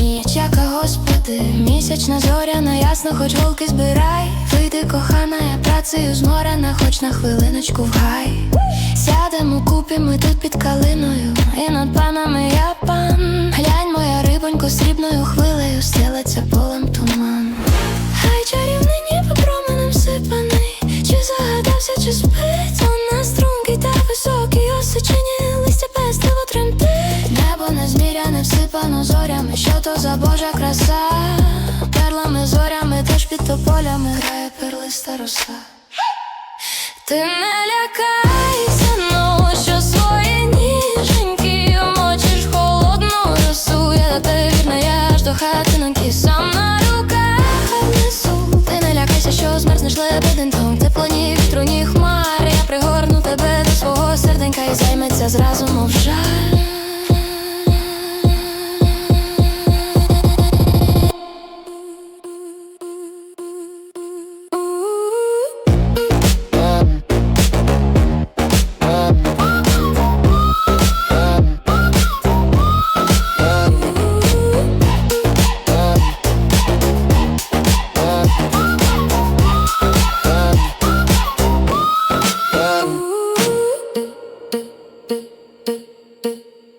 Ніч, яка, господи, місячна зоряна, ясно, хоч голки збирай. Вийди, кохана, я працею зморена, хоч на хвилиночку в гай. Сядемо купі, ми тут під калиною, і над чи спить вона стрункий та високий, осичені листя пестиво тремтить. Небо незміряне всипано зорями, що то за божа краса, перлами, зорями, теж під тополями. Грає перлиста роса. Ти не лякайся, ну що свої ніженьки Мочиш холодну росу, я тебе вірна, я аж до хатинки Сам на руках несу. Ти не лякайся, що змерзнеш лебединком Тепло ні вітру, ні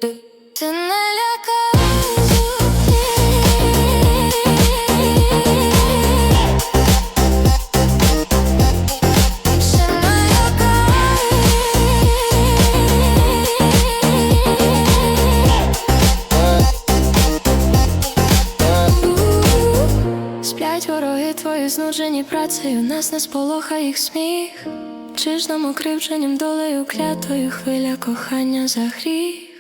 Ти не лякайся Сплять вороги твої знуджені працею, нас не сполохає їх сміх. Чи ж нам окривдженням долею клятою хвиля кохання за гріх?